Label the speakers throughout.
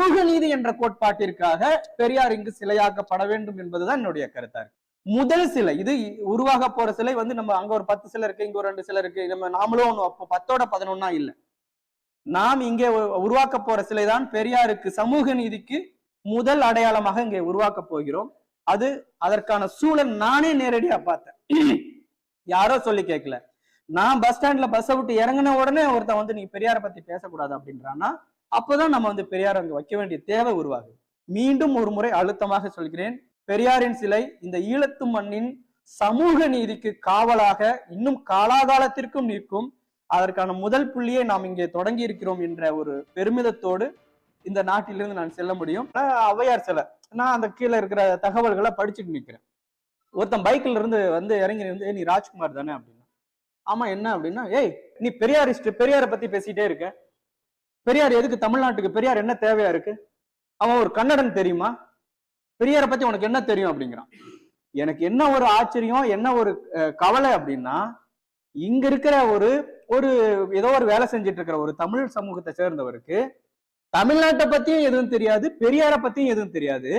Speaker 1: சமூக நீதி என்ற கோட்பாட்டிற்காக பெரியார் இங்கு சிலையாக்கப்பட வேண்டும் என்பதுதான் என்னுடைய கருத்தா இருக்கு. முதல் சிலை இது உருவாக போற சிலை வந்து நம்ம அங்க ஒரு பத்து சிலை இருக்கு இங்க ஒரு ரெண்டு சிலை இருக்கு நம்ம நாமளும் ஒண்ணு பத்தோட பதினொன்னா இல்ல. நாம் இங்கே உருவாக்க போற சிலை தான் பெரியாருக்கு சமூக நீதிக்கு முதல் அடையாளமாக இங்கே உருவாக்க போகிறோம். அது அதற்கான சூழல் நானே நேரடியா பார்த்தேன். யாரோ சொல்லி கேட்கல நான் பஸ் ஸ்டாண்ட்ல பஸ்ஸை விட்டு இறங்கின உடனே ஒருத்தன் வந்து நீ பெரியார பத்தி பேசக்கூடாது அப்படின்றான்னா அப்போதான் நம்ம வந்து பெரியார் அங்கே வைக்க வேண்டிய தேவை உருவாகுது. மீண்டும் ஒரு முறை அழுத்தமாக சொல்கிறேன். பெரியாரின் சிலை இந்த ஈழத்து மண்ணின் சமூக நீதிக்கு காவலாக இன்னும் காலாகாலத்திற்கும் நிற்கும். அதற்கான முதல் புள்ளியை நாம் இங்கே தொடங்கி இருக்கிறோம் என்ற ஒரு பெருமிதத்தோடு இந்த நாட்டிலிருந்து நான் செல்ல முடியும். அவையார் ஔவையார் சிலை. நான் அந்த கீழே இருக்கிற தகவல்களை படிச்சுட்டு நிற்கிறேன். ஒருத்தன் பைக்ல இருந்து வந்து இறங்கி இருந்து நீ ராஜ்குமார் தானே? அப்படின்னா. ஆமா என்ன அப்படின்னா ஏய் நீ பெரியாரிஸ்ட் பெரியாரை பத்தி பேசிட்டே இருக்க. பெரியார் எதுக்கு தமிழ்நாட்டுக்கு? பெரியார் என்ன தேவையா இருக்கு? அவன் ஒரு கன்னடன் தெரியுமா? பெரியாரை பத்தி உனக்கு என்ன தெரியும் அப்படிங்கிறான். எனக்கு என்ன ஒரு ஆச்சரியம் என்ன ஒரு கவலை அப்படின்னா இங்க இருக்கிற ஒரு ஒரு ஏதோ ஒரு வேலை செஞ்சுட்டு இருக்கிற ஒரு தமிழ் சமூகத்தை சேர்ந்தவருக்கு தமிழ்நாட்டை பத்தியும் எதுவும் தெரியாது பெரியாரை பத்தியும் எதுவும் தெரியாது.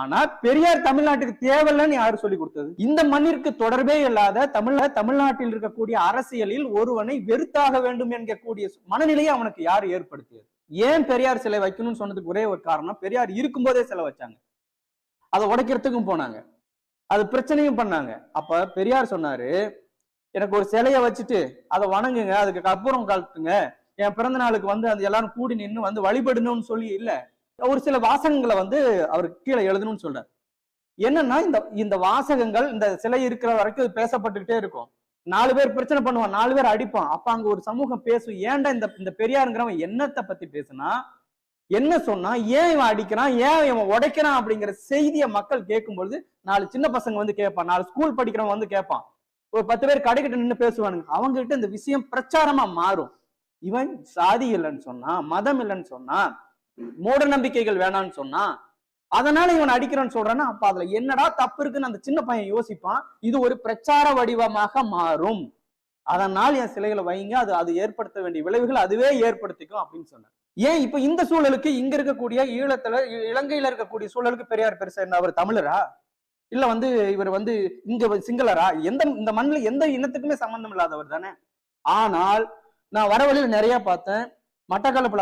Speaker 1: ஆனா பெரியார் தமிழ்நாட்டுக்கு தேவையில்லைன்னு யாரு சொல்லி கொடுத்தது? இந்த மண்ணிற்கு தொடர்பே இல்லாத தமிழ தமிழ்நாட்டில் இருக்கக்கூடிய அரசியலில் ஒருவனை வெறுத்தாக வேண்டும் என்கக்கூடிய மனநிலையை அவனுக்கு யார் ஏற்படுத்தியது? ஏன் பெரியார் சிலை வைக்கணும்னு சொன்னதுக்கு ஒரே ஒரு காரணம் பெரியார் இருக்கும்போதே சிலை வச்சாங்க. அதை உடைக்கிறதுக்கும் போனாங்க. அது பிரச்சனையும் பண்ணாங்க. அப்ப பெரியார் சொன்னாரு எனக்கு ஒரு சிலைய வச்சுட்டு அதை வணங்குங்க அதுக்கு கற்பூரம் கலத்துங்க என் பிறந்த நாளுக்கு வந்து அது எல்லாரும் கூடி நின்னு வந்து வழிபடணும்னு சொல்லி இல்லை. ஒரு சில வாசகங்களை வந்து அவர் கீழே எழுதணும்னு சொல்றாரு. என்னன்னா இந்த இந்த வாசகங்கள் இந்த சிலை இருக்கிற வரைக்கும் பேசப்பட்டுக்கிட்டே இருக்கும். நாலு பேர் பிரச்சனை பண்ணுவான் நாலு பேர் அடிப்பான். அப்ப அங்க ஒரு சமூகம் பேசும். ஏன்டா இந்த இந்த பெரியாருங்கிறவன் என்னத்தை பத்தி பேசுனா என்ன சொன்னா ஏன் இவன் அடிக்கிறான் ஏன் இவன் உடைக்கிறான் அப்படிங்கிற செய்தியை மக்கள் கேட்கும் பொழுது நாலு சின்ன பசங்க வந்து கேட்பான் நாலு ஸ்கூல் படிக்கிறவன் வந்து கேட்பான். ஒரு பத்து பேர் கடைக்கிட்ட நின்று பேசுவானுங்க. அவங்க கிட்ட இந்த விஷயம் பிரச்சாரமா மாறும். இவன் சாதி இல்லைன்னு சொன்னா மதம் இல்லைன்னு சொன்னா மூட நம்பிக்கைகள் வேணாம்னு சொன்னா அதனால இவன் அடிக்கிறான்னு சொல்றான்னா அப்ப அதுல என்னடா தப்பு இருக்குன்னு அந்த சின்ன பையன் யோசிப்பான். இது ஒரு பிரச்சார வடிவமாக மாறும். அதனால் என் சிலைகளை வைங்க அது அது ஏற்படுத்த வேண்டிய விளைவுகள் அதுவே ஏற்படுத்திக்கும் அப்படின்னு சொன்னார். ஏன் இப்ப இந்த சூழலுக்கு இங்க இருக்கக்கூடிய ஈழத்துல இலங்கையில இருக்கக்கூடிய சூழலுக்கு பெரியார் பெருசா என்ன அவர் தமிழரா? இல்ல வந்து இவர் வந்து இங்க சிங்களரா? எந்த இந்த மண்ணில் எந்த இனத்துக்குமே சம்பந்தம் இல்லாதவர் தானே? ஆனால் நான் வரவழியில் நிறைய பார்த்தேன். மட்டக்களப்புல